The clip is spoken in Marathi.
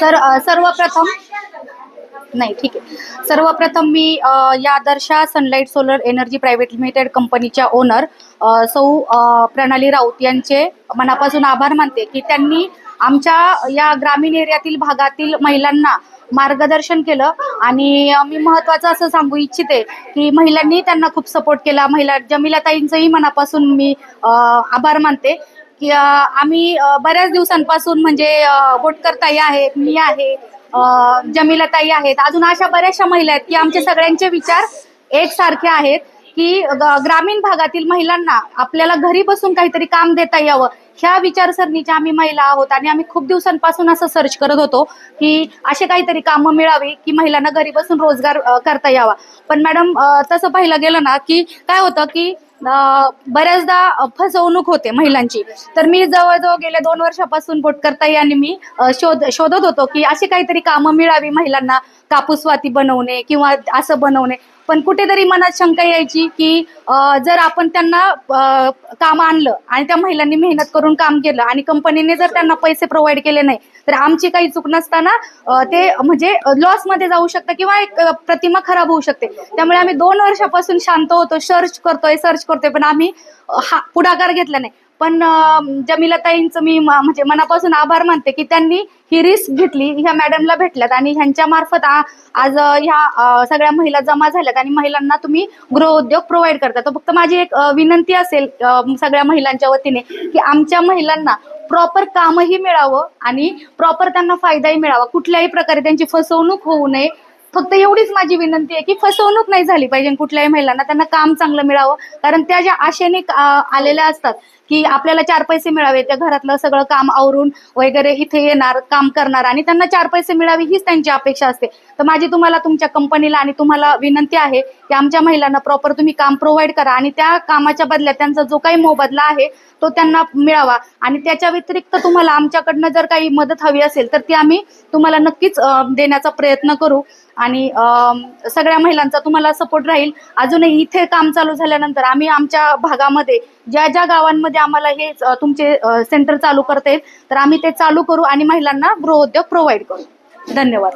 सर सर्वप्रथम नाही ठीक आहे. सर्वप्रथम मी या Adarsha sunlight solar energy private limited कंपनीच्या ओनर सौ प्रणाली राऊत यांचे मनापासून आभार मानते की त्यांनी आमच्या या ग्रामीण एरियातील भागातील महिलांना मार्गदर्शन केलं. आणि मी महत्त्वाचं असं सांगू इच्छिते की महिलांनी त्यांना खूप सपोर्ट केला. महिला जमिलाताईंचंही मनापासून मी आभार मानते. की आम्ही बऱ्याच दिवसांपासून म्हणजे गोटकरताई आहेत मी आहे जमिलताई आहेत. अजून अशा बऱ्याचशा महिला आहेत की आमचे सगळ्यांचे विचार एकसारखे आहेत की ग- ग्रामीण भागातील महिलांना आपल्याला घरी बसून काहीतरी काम देता यावं. ह्या विचारसरणीच्या आम्ही महिला आहोत आणि आम्ही खूप दिवसांपासून असं सर्च करत होतो की असे काहीतरी कामं मिळावी की महिलांना घरी बसून रोजगार करता यावा. पण मॅडम तसं पाहिलं गेलं ना की काय होतं की बऱ्याचदा फसवणूक होते महिलांची. तर मी जवळजवळ गेल्या दोन वर्षापासून पोटकर्ता याने मी शोध शोधत होतो की अशी काहीतरी कामं मिळावी महिलांना कापूसवाती बनवणे किंवा असं बनवणे. पण कुठेतरी मनात शंका यायची की जर आपण त्यांना काम आणलं आणि त्या महिलांनी मेहनत करून काम केलं आणि कंपनीने जर त्यांना पैसे प्रोव्हाइड केले नाही तर आमची काही चूक नसताना ते म्हणजे लॉसमध्ये जाऊ शकतं किंवा एक प्रतिमा खराब होऊ शकते. त्यामुळे आम्ही दोन वर्षापासून शांत होतो सर्च करतोय सर्च करतोय पण आम्ही हा पुढाकार घेतला नाही. पण जमिलाताईंचं मी म- म्हणजे मनापासून आभार मानते की त्यांनी ही रिस्क घेतली ह्या मॅडमला भेटल्यात आणि ह्यांच्या मार्फत आज ह्या सगळ्या महिला जमा झाल्यात आणि महिलांना तुम्ही गृहउद्योग प्रोव्हाइड करता. तर फक्त माझी एक विनंती असेल सगळ्या महिलांच्या वतीने की आमच्या महिलांना प्रॉपर कामही मिळावं आणि प्रॉपर त्यांना फायदाही मिळावा. कुठल्याही प्रकारे त्यांची फसवणूक होऊ नये फक्त एवढीच माझी विनंती आहे की फसवणूक नाही झाली पाहिजे कुठल्याही महिलांना. त्यांना काम चांगलं मिळावं. कारण त्या ज्या आशेने आलेल्या असतात की आपल्याला चार पैसे मिळावे त्या घरातलं सगळं काम आवरून वगैरे इथे येणार काम करणार आणि त्यांना चार पैसे मिळावे हीच त्यांची अपेक्षा असते. तर माझी तुम्हाला तुमच्या कंपनीला आणि तुम्हाला विनंती आहे की आमच्या महिलांना प्रॉपर तुम्ही काम प्रोव्हाइड करा आणि त्या कामाच्या बदल्यात त्यांचा जो काही मोबदला आहे तो त्यांना मिळावा. आणि त्याच्या व्यतिरिक्त तुम्हाला आमच्याकडनं जर काही मदत हवी असेल तर ती आम्ही तुम्हाला नक्कीच देण्याचा प्रयत्न करू. आणि सगळ्या महिलांचा तुम्हाला सपोर्ट राहील. अजूनही इथे काम चालू झाल्यानंतर आम्ही आमच्या भागामध्ये ज्या ज्या गावांमध्ये आम्हाला हे तुमचे सेंटर चालू करता येईल तर आम्ही ते चालू करू आणि महिलांना गृहउद्योग प्रोव्हाइड करू. धन्यवाद.